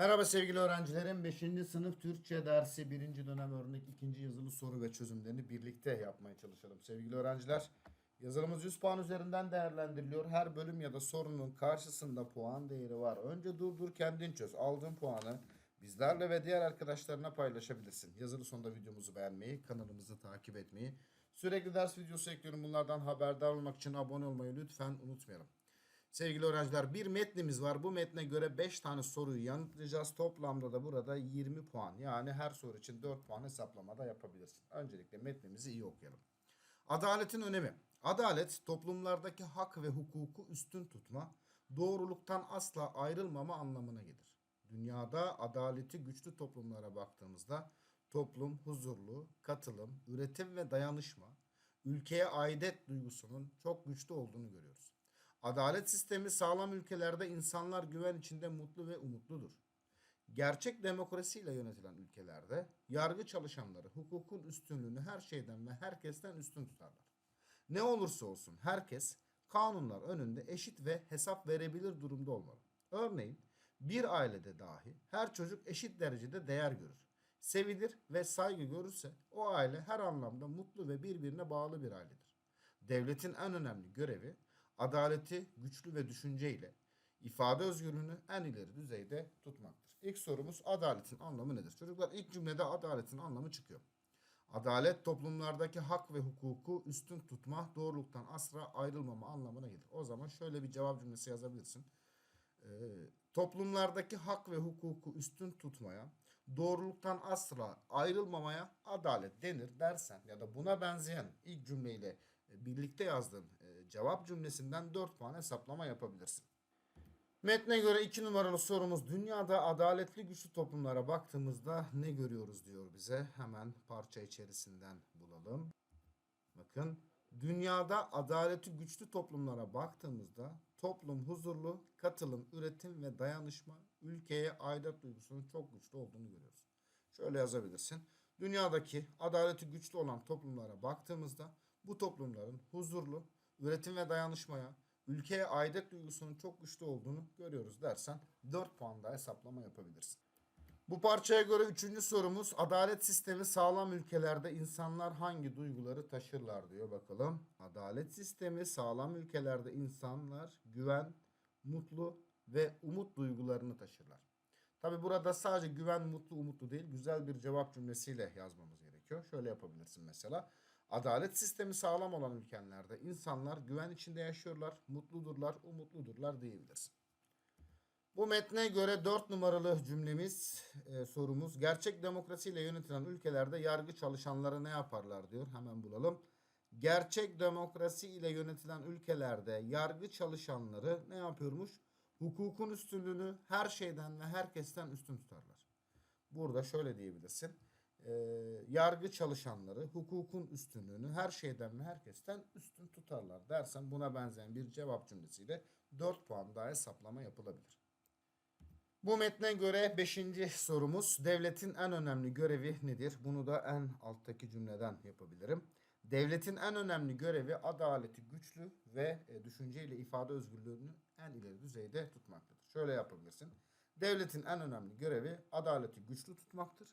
Merhaba sevgili öğrencilerim. 5. sınıf Türkçe dersi 1. dönem örnek 2. yazılı soru ve çözümlerini birlikte yapmaya çalışalım. Sevgili öğrenciler, yazılımız 100 puan üzerinden değerlendiriliyor. Her bölüm ya da sorunun karşısında puan değeri var. Önce durdur kendin çöz. Aldığın puanı bizlerle ve diğer arkadaşlarına paylaşabilirsin. Yazılı sonunda videomuzu beğenmeyi, kanalımızı takip etmeyi, sürekli ders videosu ekliyorum. Bunlardan haberdar olmak için abone olmayı lütfen unutmayalım. Sevgili öğrenciler bir metnimiz var. Bu metne göre 5 tane soruyu yanıtlayacağız. Toplamda da burada 20 puan. Yani her soru için 4 puan hesaplamada yapabilirsin. Öncelikle metnimizi iyi okuyalım. Adaletin önemi. Adalet toplumlardaki hak ve hukuku üstün tutma, doğruluktan asla ayrılmama anlamına gelir. Dünyada adaleti güçlü toplumlara baktığımızda toplum huzurlu, katılım, üretim ve dayanışma, ülkeye aidet duygusunun çok güçlü olduğunu görüyoruz. Adalet sistemi sağlam ülkelerde insanlar güven içinde mutlu ve umutludur. Gerçek demokrasiyle yönetilen ülkelerde yargı çalışanları hukukun üstünlüğünü her şeyden ve herkesten üstün tutarlar. Ne olursa olsun herkes kanunlar önünde eşit ve hesap verebilir durumda olmalı. Örneğin bir ailede dahi her çocuk eşit derecede değer görür. Sevilir ve saygı görürse o aile her anlamda mutlu ve birbirine bağlı bir ailedir. Devletin en önemli görevi adaleti güçlü ve düşünceyle ifade özgürlüğünü en ileri düzeyde tutmaktır. İlk sorumuz adaletin anlamı nedir? Çocuklar ilk cümlede adaletin anlamı çıkıyor. Adalet toplumlardaki hak ve hukuku üstün tutma, doğruluktan asla ayrılmama anlamına gelir. O zaman şöyle bir cevap cümlesi yazabilirsin. Ee, toplumlardaki hak ve hukuku üstün tutmaya, doğruluktan asla ayrılmamaya adalet denir dersen ya da buna benzeyen ilk cümleyle birlikte yazdığın cevap cümlesinden 4 puan hesaplama yapabilirsin. Metne göre 2 numaralı sorumuz dünyada adaletli güçlü toplumlara baktığımızda ne görüyoruz diyor bize. Hemen parça içerisinden bulalım. Bakın dünyada adaleti güçlü toplumlara baktığımızda toplum huzurlu, katılım, üretim ve dayanışma ülkeye aidat duygusunun çok güçlü olduğunu görüyoruz. Şöyle yazabilirsin. Dünyadaki adaleti güçlü olan toplumlara baktığımızda bu toplumların huzurlu, üretim ve dayanışmaya, ülkeye aidet duygusunun çok güçlü olduğunu görüyoruz dersen 4 puan daha hesaplama yapabilirsin. Bu parçaya göre üçüncü sorumuz adalet sistemi sağlam ülkelerde insanlar hangi duyguları taşırlar diyor bakalım. Adalet sistemi sağlam ülkelerde insanlar güven, mutlu ve umut duygularını taşırlar. Tabi burada sadece güven, mutlu, umutlu değil güzel bir cevap cümlesiyle yazmamız gerekiyor. Şöyle yapabilirsin mesela. Adalet sistemi sağlam olan ülkelerde insanlar güven içinde yaşıyorlar, mutludurlar, umutludurlar diyebilirsin. Bu metne göre 4 numaralı cümlemiz, e, sorumuz. Gerçek demokrasiyle yönetilen ülkelerde yargı çalışanları ne yaparlar diyor. Hemen bulalım. Gerçek demokrasi ile yönetilen ülkelerde yargı çalışanları ne yapıyormuş? Hukukun üstünlüğünü her şeyden ve herkesten üstün tutarlar. Burada şöyle diyebilirsin. E, yargı çalışanları hukukun üstünlüğünü her şeyden ve herkesten üstün tutarlar dersen buna benzeyen bir cevap cümlesiyle 4 puan daha hesaplama yapılabilir. Bu metne göre 5. sorumuz devletin en önemli görevi nedir? Bunu da en alttaki cümleden yapabilirim. Devletin en önemli görevi adaleti güçlü ve e, düşünceyle ifade özgürlüğünü en ileri düzeyde tutmaktadır. Şöyle yapabilirsin. Devletin en önemli görevi adaleti güçlü tutmaktır.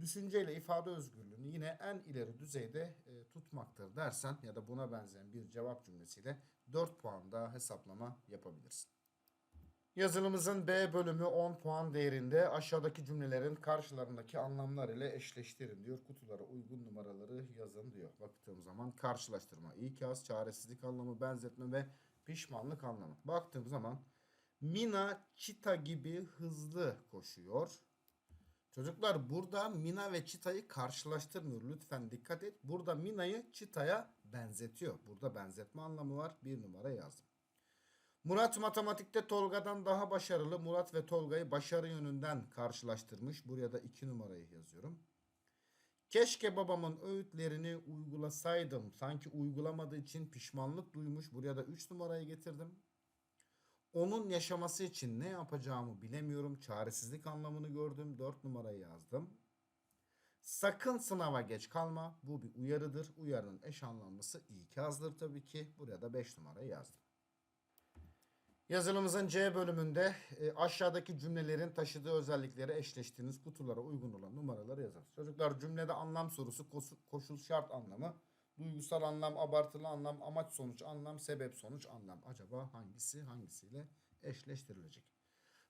Düşünceyle ifade özgürlüğünü yine en ileri düzeyde e, tutmaktır dersen ya da buna benzeyen bir cevap cümlesiyle 4 puan daha hesaplama yapabilirsin. Yazılımızın B bölümü 10 puan değerinde aşağıdaki cümlelerin karşılarındaki anlamlar ile eşleştirin diyor. Kutulara uygun numaraları yazın diyor. Baktığım zaman karşılaştırma, ikaz, çaresizlik anlamı, benzetme ve pişmanlık anlamı. Baktığım zaman Mina çita gibi hızlı koşuyor. Çocuklar burada Mina ve Çita'yı karşılaştırmıyor. Lütfen dikkat et. Burada Mina'yı Çita'ya benzetiyor. Burada benzetme anlamı var. Bir numara yazdım. Murat matematikte Tolga'dan daha başarılı. Murat ve Tolga'yı başarı yönünden karşılaştırmış. Buraya da 2 numarayı yazıyorum. Keşke babamın öğütlerini uygulasaydım. Sanki uygulamadığı için pişmanlık duymuş. Buraya da 3 numarayı getirdim. Onun yaşaması için ne yapacağımı bilemiyorum. Çaresizlik anlamını gördüm. 4 numarayı yazdım. Sakın sınava geç kalma. Bu bir uyarıdır. Uyarının eş anlamlısı ikazdır tabii ki. Buraya da 5 numarayı yazdım. Yazılımızın C bölümünde e, aşağıdaki cümlelerin taşıdığı özellikleri eşleştiğiniz kutulara uygun olan numaraları yazarız. Çocuklar cümlede anlam sorusu koşul şart anlamı, duygusal anlam, abartılı anlam, amaç sonuç anlam, sebep sonuç anlam. Acaba hangisi hangisiyle eşleştirilecek?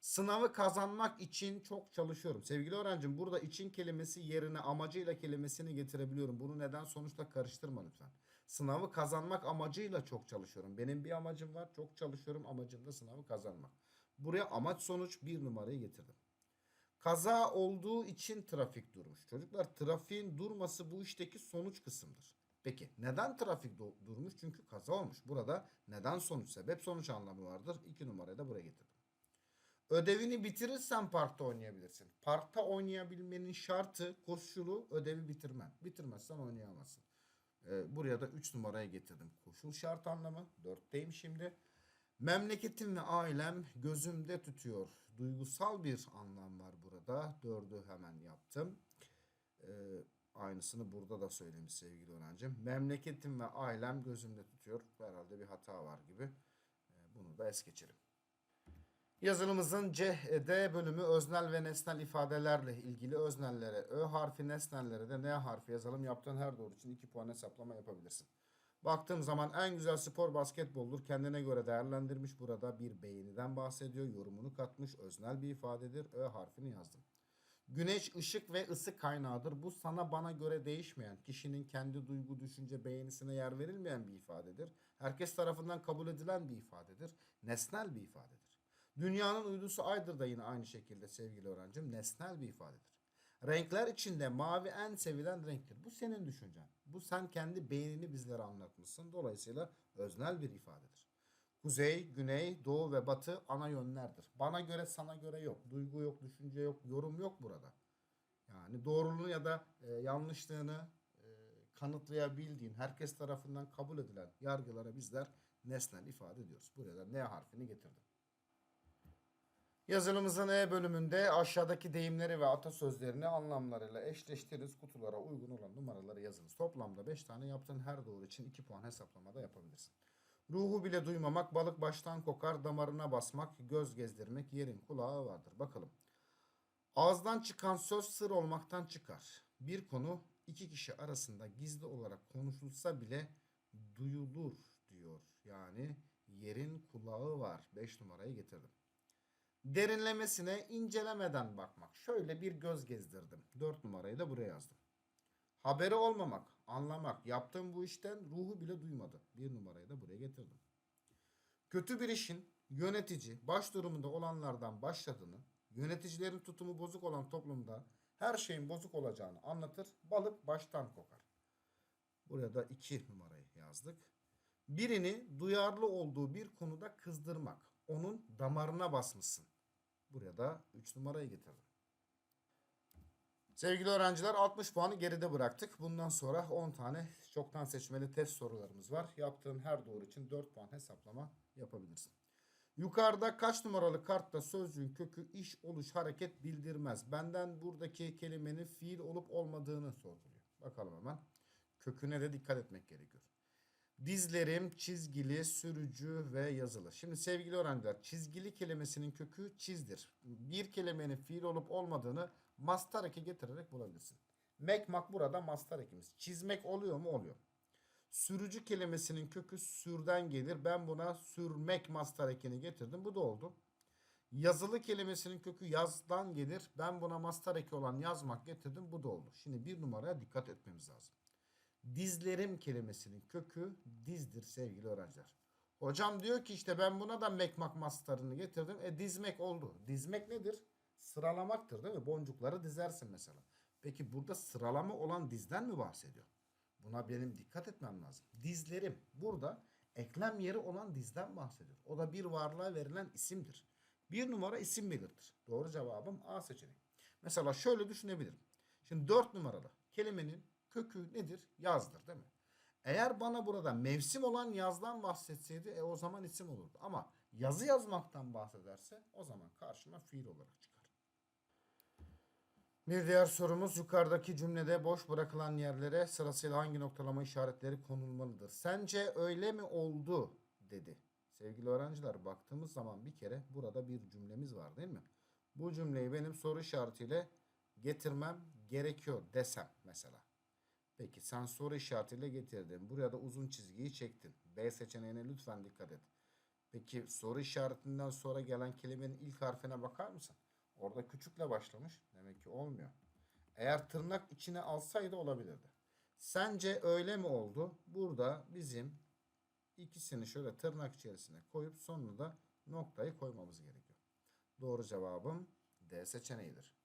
Sınavı kazanmak için çok çalışıyorum. Sevgili öğrencim burada için kelimesi yerine amacıyla kelimesini getirebiliyorum. Bunu neden sonuçla karıştırma lütfen. Sınavı kazanmak amacıyla çok çalışıyorum. Benim bir amacım var. Çok çalışıyorum. Amacım da sınavı kazanmak. Buraya amaç sonuç bir numarayı getirdim. Kaza olduğu için trafik durmuş. Çocuklar trafiğin durması bu işteki sonuç kısımdır. Peki neden trafik durmuş? Çünkü kaza olmuş. Burada neden sonuç sebep sonuç anlamı vardır. İki numarayı da buraya getirdim. Ödevini bitirirsen parkta oynayabilirsin. Parkta oynayabilmenin şartı, koşulu ödevi bitirmen. Bitirmezsen oynayamazsın. Ee, buraya da 3 numaraya getirdim. Koşul şart anlamı. 4'teyim şimdi. Memleketim ve ailem gözümde tutuyor. Duygusal bir anlam var burada. 4'ü hemen yaptım. Aynısını burada da söylemiş sevgili öğrencim. Memleketim ve ailem gözümde tutuyor. Herhalde bir hata var gibi. Ee, bunu da es geçelim. Yazılımızın C, e, bölümü öznel ve nesnel ifadelerle ilgili öznellere, Ö harfi nesnellere de N harfi yazalım. Yaptığın her doğru için 2 puan hesaplama yapabilirsin. Baktığım zaman en güzel spor basketboldur. Kendine göre değerlendirmiş. Burada bir beğeniden bahsediyor. Yorumunu katmış. Öznel bir ifadedir. Ö harfini yazdım. Güneş ışık ve ısı kaynağıdır. Bu sana bana göre değişmeyen, kişinin kendi duygu, düşünce, beğenisine yer verilmeyen bir ifadedir. Herkes tarafından kabul edilen bir ifadedir. Nesnel bir ifadedir. Dünyanın uydusu aydır da yine aynı şekilde sevgili öğrencim nesnel bir ifadedir. Renkler içinde mavi en sevilen renktir. Bu senin düşüncen. Bu sen kendi beynini bizlere anlatmışsın. Dolayısıyla öznel bir ifadedir. Kuzey, güney, doğu ve batı ana yönlerdir. Bana göre sana göre yok. Duygu yok, düşünce yok, yorum yok burada. Yani doğruluğunu ya da e, yanlışlığını e, kanıtlayabildiğin, herkes tarafından kabul edilen yargılara bizler nesnel ifade ediyoruz. Buraya da N harfini getirdim. Yazılımızın E bölümünde aşağıdaki deyimleri ve atasözlerini anlamlarıyla eşleştiririz. Kutulara uygun olan numaraları yazınız. Toplamda 5 tane yaptığın her doğru için 2 puan hesaplamada yapabilirsin. Ruhu bile duymamak, balık baştan kokar, damarına basmak, göz gezdirmek, yerin kulağı vardır. Bakalım. Ağızdan çıkan söz sır olmaktan çıkar. Bir konu iki kişi arasında gizli olarak konuşulsa bile duyulur diyor. Yani yerin kulağı var. 5 numarayı getirdim. Derinlemesine incelemeden bakmak. Şöyle bir göz gezdirdim. 4 numarayı da buraya yazdım. Haberi olmamak, anlamak. Yaptığım bu işten ruhu bile duymadı. Bir numarayı da buraya getirdim. Kötü bir işin yönetici, baş durumunda olanlardan başladığını, yöneticilerin tutumu bozuk olan toplumda her şeyin bozuk olacağını anlatır. Balık baştan kokar. Buraya da 2 numarayı yazdık. Birini duyarlı olduğu bir konuda kızdırmak. Onun damarına basmışsın. Buraya da 3 numarayı getirdim. Sevgili öğrenciler 60 puanı geride bıraktık. Bundan sonra 10 tane çoktan seçmeli test sorularımız var. Yaptığın her doğru için 4 puan hesaplama yapabilirsin. Yukarıda kaç numaralı kartta sözcüğün kökü iş, oluş, hareket bildirmez. Benden buradaki kelimenin fiil olup olmadığını sorguluyor. Bakalım hemen. Köküne de dikkat etmek gerekiyor. Dizlerim çizgili, sürücü ve yazılı. Şimdi sevgili öğrenciler çizgili kelimesinin kökü çizdir. Bir kelimenin fiil olup olmadığını mastar eki getirerek bulabilirsin. Mekmak burada mastar ekimiz. Çizmek oluyor mu? Oluyor. Sürücü kelimesinin kökü sürden gelir. Ben buna sürmek mastar ekini getirdim. Bu da oldu. Yazılı kelimesinin kökü yazdan gelir. Ben buna mastar eki olan yazmak getirdim. Bu da oldu. Şimdi bir numaraya dikkat etmemiz lazım. Dizlerim kelimesinin kökü dizdir sevgili öğrenciler. Hocam diyor ki işte ben buna da mekmak mastarını getirdim. E dizmek oldu. Dizmek nedir? Sıralamaktır değil mi? Boncukları dizersin mesela. Peki burada sıralama olan dizden mi bahsediyor? Buna benim dikkat etmem lazım. Dizlerim burada eklem yeri olan dizden bahsediyor. O da bir varlığa verilen isimdir. Bir numara isim belirtir. Doğru cevabım A seçeneği. Mesela şöyle düşünebilirim. Şimdi 4 numaralı kelimenin kökü nedir? Yazdır değil mi? Eğer bana burada mevsim olan yazdan bahsetseydi e, o zaman isim olurdu. Ama yazı yazmaktan bahsederse o zaman karşıma fiil olarak çıkar. Bir diğer sorumuz yukarıdaki cümlede boş bırakılan yerlere sırasıyla hangi noktalama işaretleri konulmalıdır? Sence öyle mi oldu dedi Sevgili öğrenciler baktığımız zaman bir kere burada bir cümlemiz var değil mi? Bu cümleyi benim soru işaretiyle getirmem gerekiyor desem mesela. Peki sen soru işaretiyle getirdin. Buraya da uzun çizgiyi çektin. B seçeneğine lütfen dikkat et. Peki soru işaretinden sonra gelen kelimenin ilk harfine bakar mısın? Orada küçükle başlamış. Demek ki olmuyor. Eğer tırnak içine alsaydı olabilirdi. Sence öyle mi oldu? Burada bizim ikisini şöyle tırnak içerisine koyup sonuna da noktayı koymamız gerekiyor. Doğru cevabım D seçeneğidir.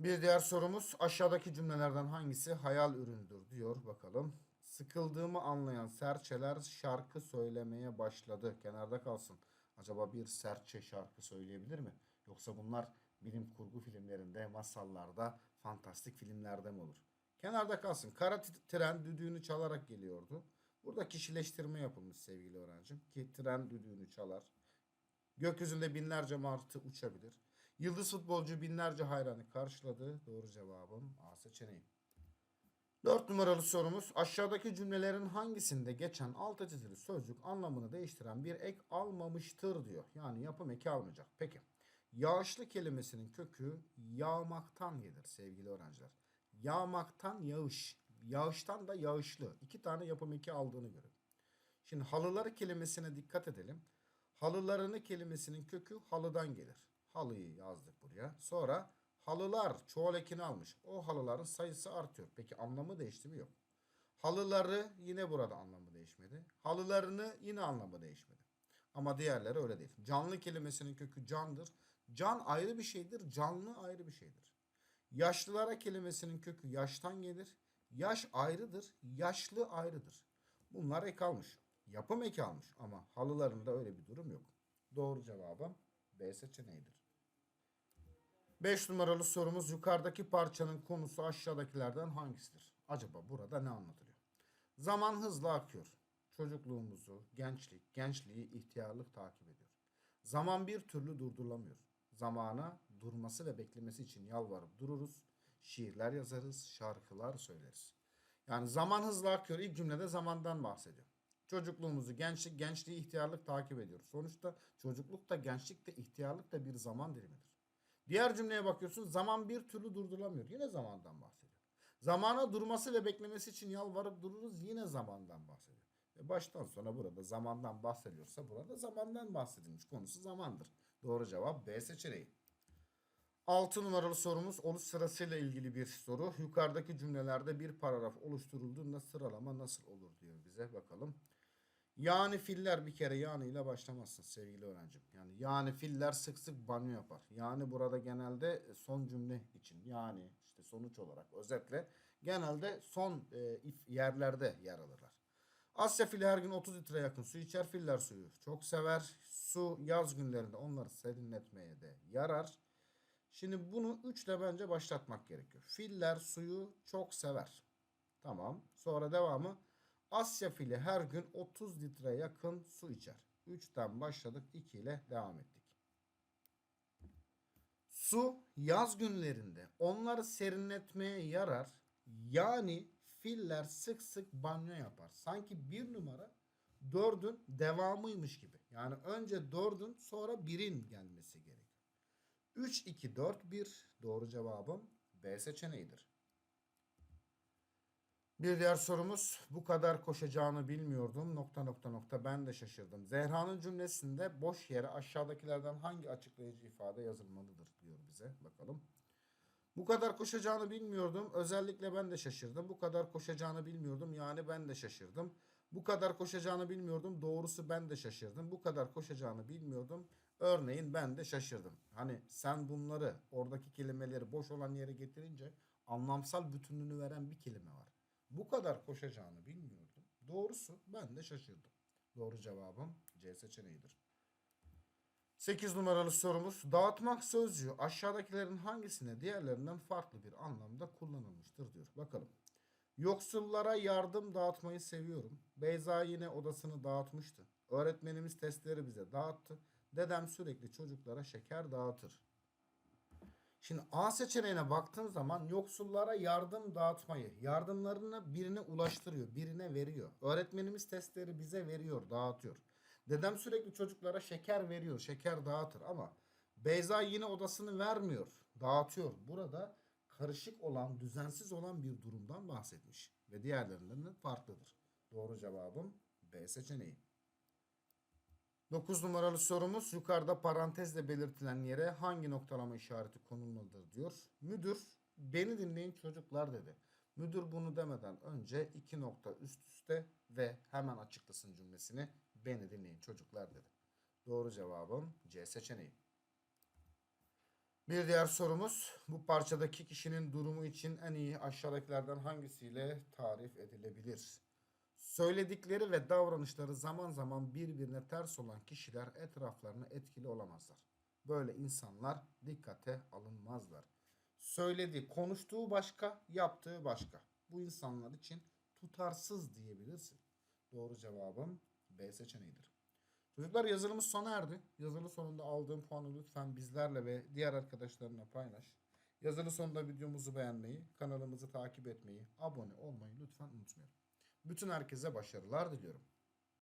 Bir diğer sorumuz aşağıdaki cümlelerden hangisi hayal ürünüdür diyor bakalım. Sıkıldığımı anlayan serçeler şarkı söylemeye başladı. Kenarda kalsın. Acaba bir serçe şarkı söyleyebilir mi? Yoksa bunlar bilim kurgu filmlerinde, masallarda, fantastik filmlerde mi olur? Kenarda kalsın. Kara tren düdüğünü çalarak geliyordu. Burada kişileştirme yapılmış sevgili öğrencim. Ki tren düdüğünü çalar. Gökyüzünde binlerce martı uçabilir. Yıldız futbolcu binlerce hayranı karşıladı. Doğru cevabım A seçeneği. Dört numaralı sorumuz aşağıdaki cümlelerin hangisinde geçen altı çizili sözcük anlamını değiştiren bir ek almamıştır diyor. Yani yapım eki almayacak. Peki yağışlı kelimesinin kökü yağmaktan gelir sevgili öğrenciler. Yağmaktan yağış, yağıştan da yağışlı. İki tane yapım eki aldığını görün. Şimdi halıları kelimesine dikkat edelim. Halılarını kelimesinin kökü halıdan gelir. Halıyı yazdık buraya. Sonra halılar çoğul ekini almış. O halıların sayısı artıyor. Peki anlamı değişti mi? Yok. Halıları yine burada anlamı değişmedi. Halılarını yine anlamı değişmedi. Ama diğerleri öyle değil. Canlı kelimesinin kökü candır. Can ayrı bir şeydir. Canlı ayrı bir şeydir. Yaşlılara kelimesinin kökü yaştan gelir. Yaş ayrıdır. Yaşlı ayrıdır. Bunlar ek almış. Yapım eki almış ama halılarında öyle bir durum yok. Doğru cevabım B seçeneğidir. 5 numaralı sorumuz yukarıdaki parçanın konusu aşağıdakilerden hangisidir? Acaba burada ne anlatılıyor? Zaman hızla akıyor. Çocukluğumuzu, gençlik, gençliği, ihtiyarlık takip ediyor. Zaman bir türlü durdurulamıyor. Zamana durması ve beklemesi için yalvarıp dururuz. Şiirler yazarız, şarkılar söyleriz. Yani zaman hızla akıyor. İlk cümlede zamandan bahsediyor. Çocukluğumuzu, gençlik, gençliği, ihtiyarlık takip ediyor. Sonuçta çocukluk da, gençlik de, ihtiyarlık da bir zaman dilimidir. Diğer cümleye bakıyorsun zaman bir türlü durdurulamıyor. Yine zamandan bahsediyor. Zamana durması ve beklemesi için yalvarıp dururuz. Yine zamandan bahsediyor. Ve baştan sona burada zamandan bahsediyorsa burada zamandan bahsedilmiş. Konusu zamandır. Doğru cevap B seçeneği. 6 numaralı sorumuz oluş sırasıyla ilgili bir soru. Yukarıdaki cümlelerde bir paragraf oluşturulduğunda sıralama nasıl olur diyor bize bakalım. Yani filler bir kere yani ile başlamazsın sevgili öğrencim. Yani yani filler sık sık banyo yapar. Yani burada genelde son cümle için yani işte sonuç olarak özetle genelde son e, yerlerde yer alırlar. Asya fili her gün 30 litre yakın su içer. Filler suyu çok sever. Su yaz günlerinde onları serinletmeye de yarar. Şimdi bunu 3 ile bence başlatmak gerekiyor. Filler suyu çok sever. Tamam. Sonra devamı Asya fili her gün 30 litre yakın su içer. 3'ten başladık 2 ile devam ettik. Su yaz günlerinde onları serinletmeye yarar. Yani filler sık sık banyo yapar. Sanki bir numara dördün devamıymış gibi. Yani önce dördün sonra birin gelmesi gerekiyor. 3, 2, 4, 1 doğru cevabım B seçeneğidir. Bir diğer sorumuz bu kadar koşacağını bilmiyordum. Nokta nokta nokta ben de şaşırdım. Zehra'nın cümlesinde boş yere aşağıdakilerden hangi açıklayıcı ifade yazılmalıdır diyor bize. Bakalım. Bu kadar koşacağını bilmiyordum. Özellikle ben de şaşırdım. Bu kadar koşacağını bilmiyordum. Yani ben de şaşırdım. Bu kadar koşacağını bilmiyordum. Doğrusu ben de şaşırdım. Bu kadar koşacağını bilmiyordum. Örneğin ben de şaşırdım. Hani sen bunları oradaki kelimeleri boş olan yere getirince anlamsal bütünlüğünü veren bir kelime var. Bu kadar koşacağını bilmiyordum. Doğrusu ben de şaşırdım. Doğru cevabım C seçeneğidir. 8 numaralı sorumuz dağıtmak sözcüğü aşağıdakilerin hangisine diğerlerinden farklı bir anlamda kullanılmıştır diyor. Bakalım. Yoksullara yardım dağıtmayı seviyorum. Beyza yine odasını dağıtmıştı. Öğretmenimiz testleri bize dağıttı. Dedem sürekli çocuklara şeker dağıtır. Şimdi A seçeneğine baktığın zaman yoksullara yardım dağıtmayı, yardımlarını birine ulaştırıyor, birine veriyor. Öğretmenimiz testleri bize veriyor, dağıtıyor. Dedem sürekli çocuklara şeker veriyor, şeker dağıtır ama Beyza yine odasını vermiyor, dağıtıyor. Burada karışık olan, düzensiz olan bir durumdan bahsetmiş ve diğerlerinden farklıdır. Doğru cevabım B seçeneği. 9 numaralı sorumuz yukarıda parantezle belirtilen yere hangi noktalama işareti konulmalıdır diyor. Müdür beni dinleyin çocuklar dedi. Müdür bunu demeden önce iki nokta üst üste ve hemen açıklasın cümlesini beni dinleyin çocuklar dedi. Doğru cevabım C seçeneği. Bir diğer sorumuz bu parçadaki kişinin durumu için en iyi aşağıdakilerden hangisiyle tarif edilebilir? Söyledikleri ve davranışları zaman zaman birbirine ters olan kişiler etraflarına etkili olamazlar. Böyle insanlar dikkate alınmazlar. Söylediği, konuştuğu başka, yaptığı başka. Bu insanlar için tutarsız diyebilirsin. Doğru cevabım B seçeneğidir. Çocuklar yazılımız sona erdi. Yazılı sonunda aldığın puanı lütfen bizlerle ve diğer arkadaşlarına paylaş. Yazılı sonunda videomuzu beğenmeyi, kanalımızı takip etmeyi, abone olmayı lütfen unutmayalım. Bütün herkese başarılar diliyorum.